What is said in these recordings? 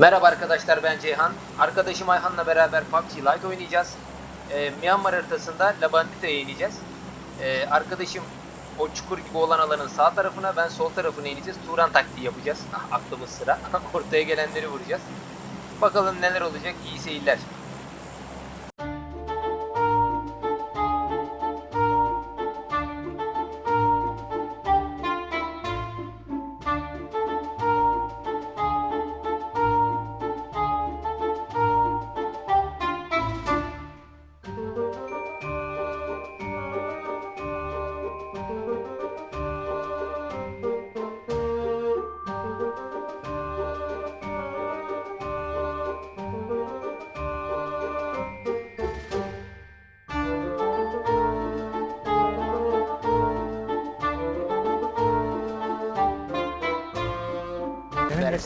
Merhaba arkadaşlar ben Ceyhan. Arkadaşım Ayhan'la beraber PUBG Lite oynayacağız. Ee, Myanmar haritasında La Bandita'ya ineceğiz. Ee, arkadaşım o çukur gibi olan alanın sağ tarafına ben sol tarafına ineceğiz. Turan taktiği yapacağız. Ah, aklımız sıra. Ortaya gelenleri vuracağız. Bakalım neler olacak. İyi seyirler.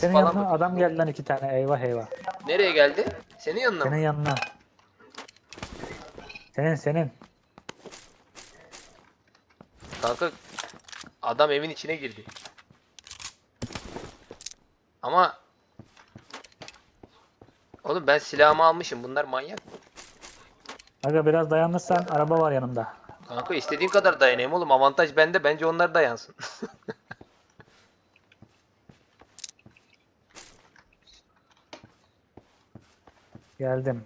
Senin, falan yanına mı? adam geldi lan iki tane. Eyvah eyvah. Nereye geldi? Senin yanına Senin mı? yanına. Senin senin. Kanka adam evin içine girdi. Ama Oğlum ben silahımı almışım. Bunlar manyak mı? Aga biraz dayanırsan araba var yanımda. Kanka istediğin kadar dayanayım oğlum. Avantaj bende. Bence onlar dayansın. Geldim.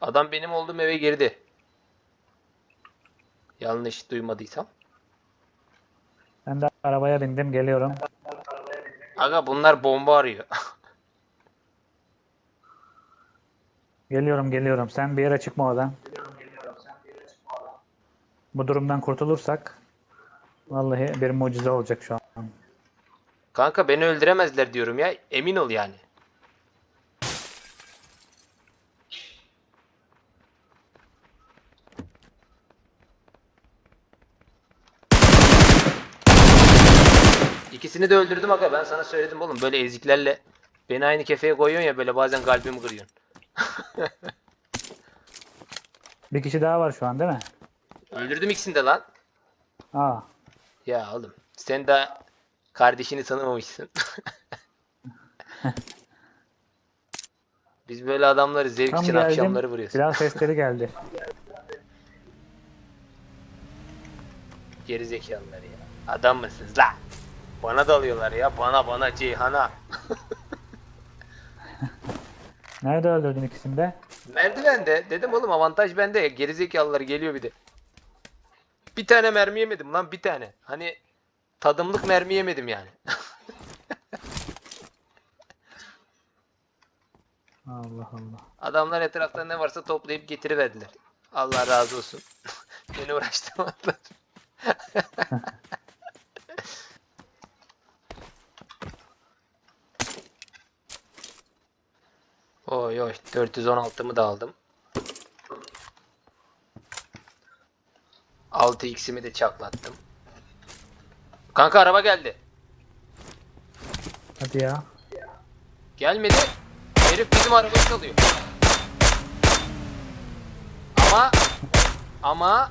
Adam benim olduğum eve girdi. Yanlış duymadıysam. Ben de arabaya bindim geliyorum. Aga bunlar bomba arıyor. Geliyorum geliyorum. Sen bir yere çıkma oradan. Bu durumdan kurtulursak vallahi bir mucize olacak şu an. Kanka beni öldüremezler diyorum ya. Emin ol yani. İkisini de öldürdüm aga ben sana söyledim oğlum böyle eziklerle beni aynı kefeye koyuyorsun ya böyle bazen kalbimi kırıyorsun. Bir kişi daha var şu an değil mi? Öldürdüm ikisini de lan. Aa. Ya oğlum sen de kardeşini tanımamışsın. Biz böyle adamları zevk Tam için geldim. akşamları vuruyoruz. Silah sesleri geldi. Geri zekalılar ya. Adam mısınız lan? Bana dalıyorlar ya. Bana bana Ceyhan'a. Nerede öldürdün ikisini de? Merdivende. Dedim oğlum avantaj bende ya. Geri zekalılar geliyor bir de. Bir tane mermi yemedim lan bir tane. Hani tadımlık mermi yemedim yani. Allah Allah. Adamlar etrafta ne varsa toplayıp getiriverdiler. Allah razı olsun. Beni uğraştırmadılar. Oy oy 416'mı da aldım. 6x'imi de çaklattım. Kanka araba geldi. Hadi ya. Gelmedi. Herif bizim arabayı çalıyor. Ama ama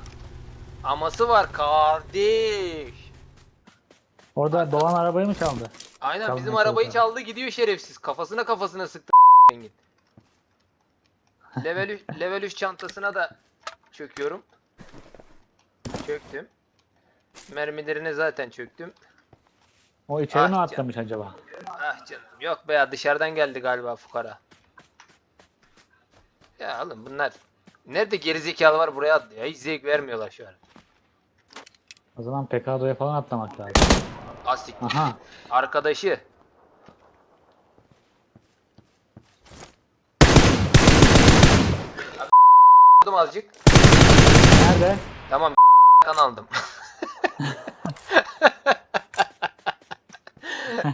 aması var kardeş. Orada Doğan arabayı mı çaldı? Aynen Çalmaya bizim arabayı çaldı gidiyor şerefsiz. Kafasına kafasına sıktı. Level 3, level 3 çantasına da çöküyorum. Çöktüm. Mermilerine zaten çöktüm. O içeri Ah mi canım. atlamış acaba? Ah canım yok be ya dışarıdan geldi galiba fukara. Ya oğlum bunlar nerede gerizekalı var buraya atlıyor. Hiç zevk vermiyorlar şu an. O zaman PKD'ye falan atlamak lazım. Asik. Aha. Arkadaşı. Vurdum azıcık. Nerede? Tamam kan aldım.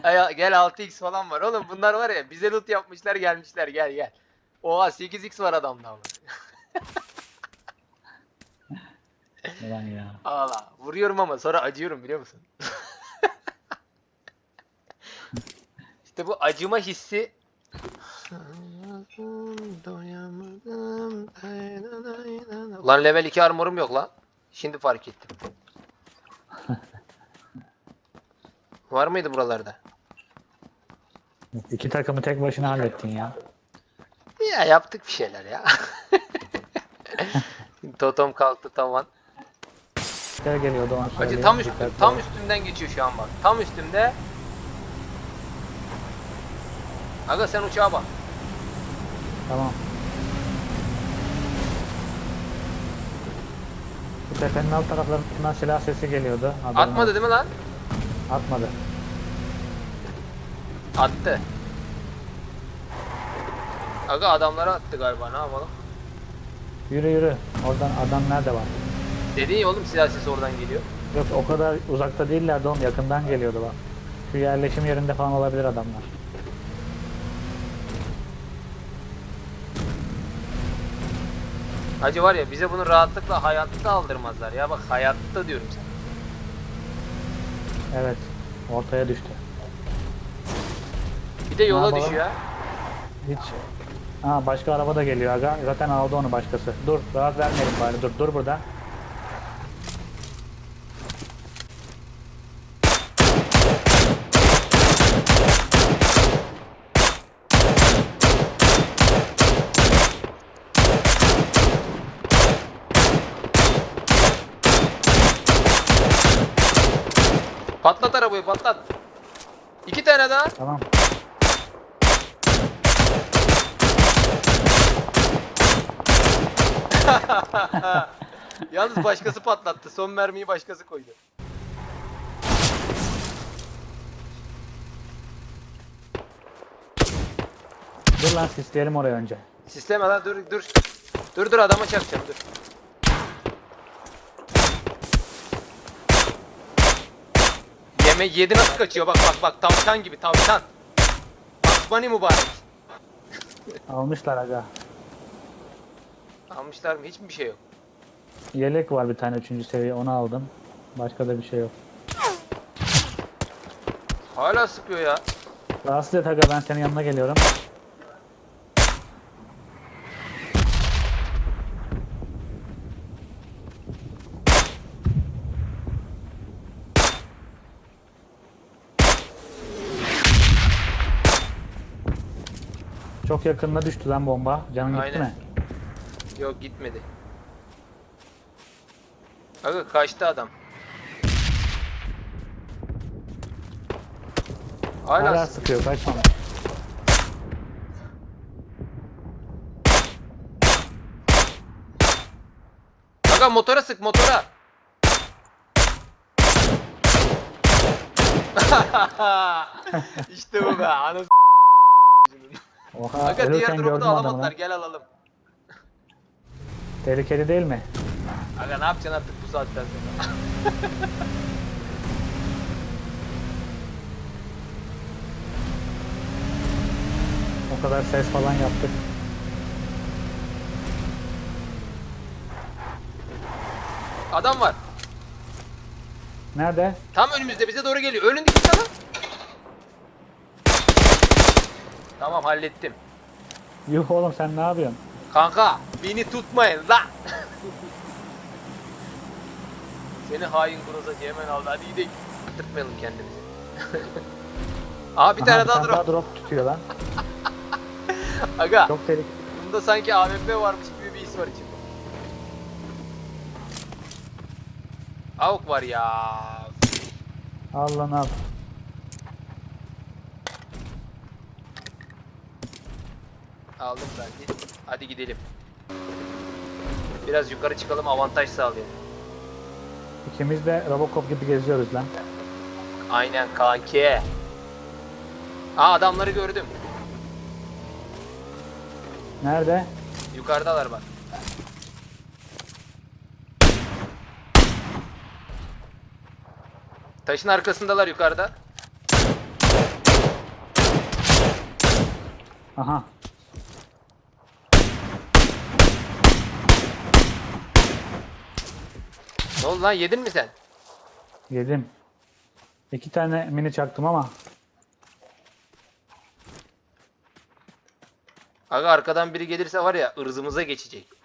Ay, gel 6x falan var oğlum bunlar var ya bize loot yapmışlar gelmişler gel gel. Oha 8x var adamda ama. Ulan ya. Ağla. Vuruyorum ama sonra acıyorum biliyor musun? İşte bu acıma hissi Lan level 2 armorum yok lan. Şimdi fark ettim. Var mıydı buralarda? İki takımı tek başına hallettin ya. Ya yaptık bir şeyler ya. Totem kalktı tavan. Gel geliyordu onu Acı tam üstüm, tam üstümden geçiyor şu an bak. Tam üstümde. Aga sen uçağa bak. Tamam. Bu tepenin alt taraflarından silah sesi geliyordu. Haberin Atmadı değil mi lan? Atmadı. Attı. Aga adamlara attı galiba ne yapalım? Yürü yürü. Oradan adam nerede var? Dedin ya oğlum silah sesi oradan geliyor. Yok o kadar uzakta değillerdi oğlum. Yakından geliyordu bak. Şu yerleşim yerinde falan olabilir adamlar. Hacı var ya bize bunu rahatlıkla hayatta aldırmazlar ya bak hayatta diyorum sana. Evet. Ortaya düştü. Bir de yola düşüyor. Hiç. Ha başka araba da geliyor aga. Zaten aldı onu başkası. Dur rahat vermeyelim bari. Dur dur burada. Patlat arabayı patlat. İki tane daha. Tamam. Yalnız başkası patlattı. Son mermiyi başkası koydu. Dur lan sisleyelim oraya önce. Sisleme lan dur dur. Dur dur adama çakacağım dur. Yeme yedi nasıl kaçıyor bak bak bak tavşan gibi tavşan. Asmani mübarek. Almışlar aga. Almışlar mı? Hiçbir şey yok. Yelek var bir tane üçüncü seviye onu aldım. Başka da bir şey yok. Hala sıkıyor ya. Rahatsız et aga ben senin yanına geliyorum. Çok yakınına düştü lan bomba. Canın gitti Aynen. mi? Yok gitmedi. Aga kaçtı adam. Hala, Hala sık- sıkıyor kaçmamış. Aga motora sık motora. işte bu be. Anasını Oha Aga diğer ölürken drop'u gördüm da adamı alamadılar. lan. Gel alalım. Tehlikeli değil mi? Aga ne yapacaksın artık bu saatten sonra? O kadar ses falan yaptık. Adam var. Nerede? Tam önümüzde bize doğru geliyor. Önündeki sana. Tamam hallettim. Yuh oğlum sen ne yapıyorsun? Kanka beni tutmayın lan. Seni hain Grozacı hemen aldı. Hadi gidelim. Tırtmayalım kendimizi. Aha bir Aha, tane daha drop. drop tutuyor lan. Aga Çok tehlikeli. bunda sanki AWP varmış gibi bir his var içimde. Avuk var ya. Al lan al. Aldım ben. Hadi gidelim. Biraz yukarı çıkalım avantaj sağlayalım. İkimiz de Robocop gibi geziyoruz lan. Aynen kanki. Aa adamları gördüm. Nerede? Yukarıdalar bak. Taşın arkasındalar yukarıda. Aha. Ne oldu lan yedin mi sen? Yedim. İki tane mini çaktım ama Aga arkadan biri gelirse var ya ırzımıza geçecek.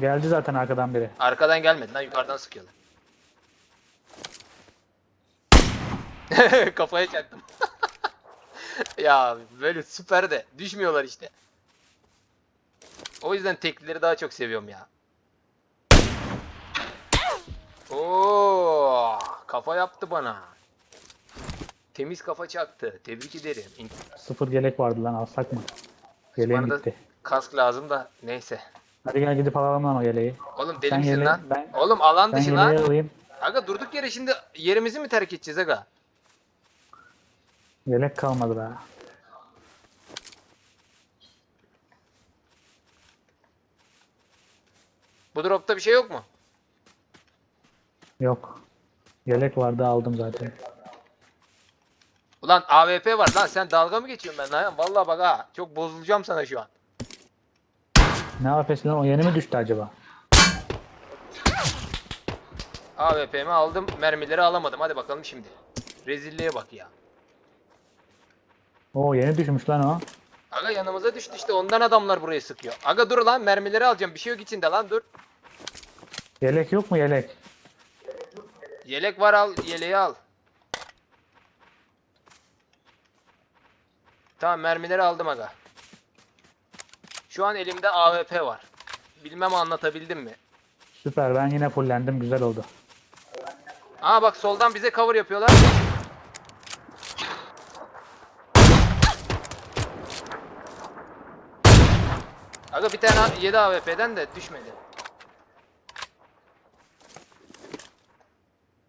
Geldi zaten arkadan biri. Arkadan gelmedi lan yukarıdan sıkıyorlar. Kafaya çaktım. ya böyle süper de düşmüyorlar işte. O yüzden teklileri daha çok seviyorum ya. Oo, kafa yaptı bana. Temiz kafa çaktı. Tebrik ederim. İn- Sıfır gelek vardı lan alsak mı? Yeleğim Bana da gitti. kask lazım da neyse. Hadi gel gidip alalım lan o yeleği. Oğlum deli Sen misin lan? ben- Oğlum alan Ben dışı lan. yeleği alayım. Aga durduk yere şimdi yerimizi mi terk edeceğiz aga? Yelek kalmadı be. Bu dropta bir şey yok mu? Yok. Yelek vardı aldım zaten. Ulan AWP var lan sen dalga mı geçiyorsun ben lan? Vallahi bak ha çok bozulacağım sana şu an. Ne AP'si lan o yeni mi düştü acaba? AWP'mi aldım mermileri alamadım hadi bakalım şimdi. Rezilliğe bak ya. Oo yeni düşmüş lan o. Aga yanımıza düştü işte ondan adamlar buraya sıkıyor. Aga dur lan mermileri alacağım bir şey yok içinde lan dur. Yelek yok mu yelek? Yelek var al yeleği al. Tamam mermileri aldım aga. Şu an elimde AWP var. Bilmem anlatabildim mi? Süper ben yine fullendim güzel oldu. Aa bak soldan bize cover yapıyorlar. Aga bir tane 7 AWP'den de düşmedi.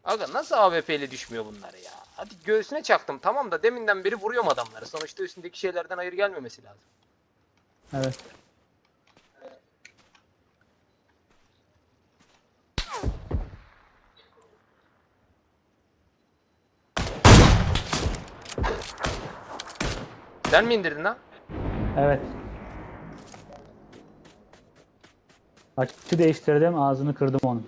Aga nasıl AWP ile düşmüyor bunlar ya? Hadi göğsüne çaktım tamam da deminden beri vuruyorum adamları. Sonuçta üstündeki şeylerden hayır gelmemesi lazım. Evet. Sen mi indirdin lan? Evet. Açı değiştirdim ağzını kırdım onun.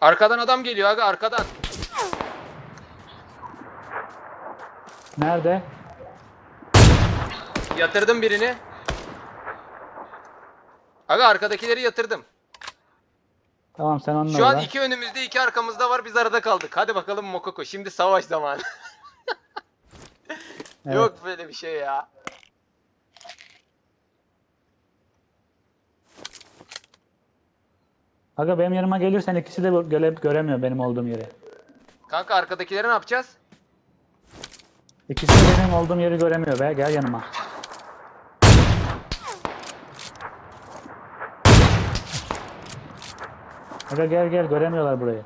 Arkadan adam geliyor aga arkadan. Nerede? Yatırdım birini. Aga arkadakileri yatırdım. Tamam sen onunla Şu an iki önümüzde iki arkamızda var biz arada kaldık. Hadi bakalım Mokoko şimdi savaş zamanı. Evet. Yok böyle bir şey ya. Aga benim yanıma gelirsen ikisi de göre, göremiyor benim olduğum yeri. Kanka arkadakileri ne yapacağız? İkisi de benim olduğum yeri göremiyor be. Gel yanıma. Aga gel gel göremiyorlar burayı.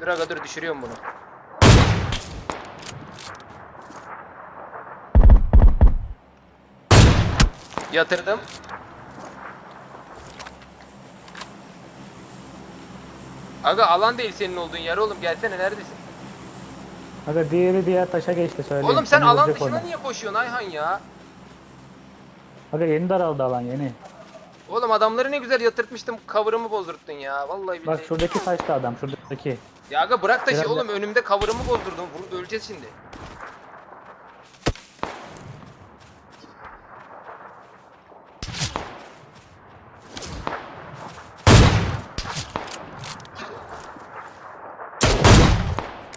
Dur aga dur düşürüyorum bunu. Yatırdım. Aga alan değil senin olduğun yer oğlum gelsene neredesin? Aga diğeri diğer taşa geçti söyleyeyim. Oğlum sen alan dışına niye koşuyorsun Ayhan ya? Aga yeni daraldı alan yeni. Oğlum adamları ne güzel yatırtmıştım cover'ımı bozdurttun ya vallahi billahi. Bak şuradaki taşta adam şuradaki. Ya aga bırak taşı Biraz oğlum önümde cover'ımı bozdurdun. Vur öleceğiz şimdi.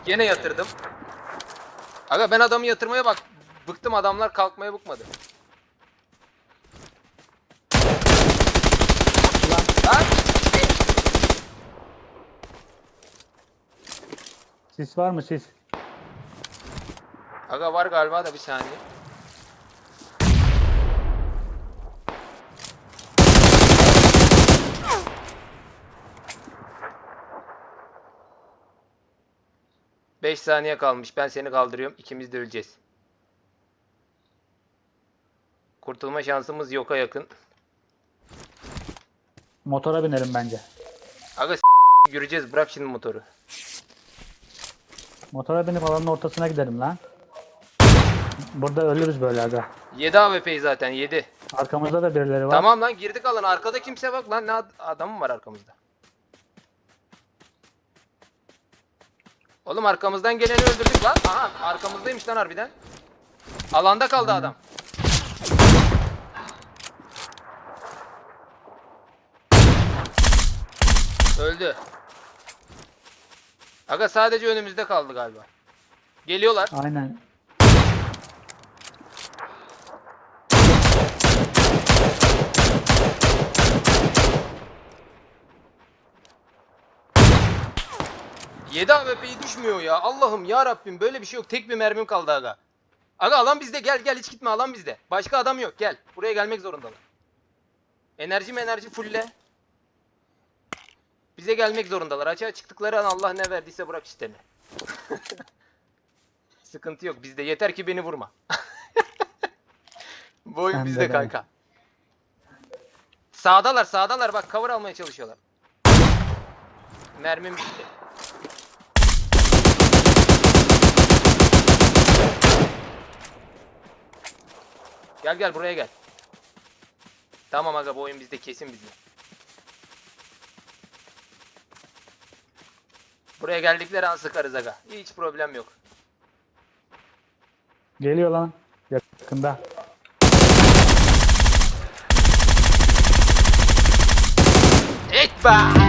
Yine yatırdım. Aga ben adamı yatırmaya bak. Bıktım adamlar kalkmaya bıkmadı. Lan. Sis var mı sis? Aga var galiba da bir saniye. Beş saniye kalmış. Ben seni kaldırıyorum. İkimiz de öleceğiz. Kurtulma şansımız yoka yakın. Motora binelim bence. Aga s- yürüyeceğiz. Bırak şimdi motoru. Motora binip alanın ortasına gidelim lan. Burada ölürüz böyle aga. 7 AWP'yi zaten 7. Arkamızda da birileri var. Tamam lan girdik alın. Arkada kimse bak lan. Ne ad- adam mı var arkamızda? Oğlum arkamızdan geleni öldürdük lan. Aha arkamızdaymış lan harbiden. Alanda kaldı adam. Öldü. Aga sadece önümüzde kaldı galiba. Geliyorlar. Aynen. Yedi AWP'yi düşmüyor ya. Allah'ım ya Rabbim böyle bir şey yok. Tek bir mermim kaldı aga. Aga alan bizde gel gel hiç gitme alan bizde. Başka adam yok gel. Buraya gelmek zorundalar. Enerji mi enerji fulle. Bize gelmek zorundalar. Açığa çıktıkları an Allah ne verdiyse bırak işlerini. Sıkıntı yok bizde. Yeter ki beni vurma. Bu oyun de, bizde ben de. kanka. Sağdalar sağdalar bak cover almaya çalışıyorlar. Mermim bitti. Gel gel buraya gel. Tamam aga bu oyun bizde kesin bizde. Buraya geldikleri an sıkarız aga. Hiç problem yok. Geliyor lan. Yakında. Et be!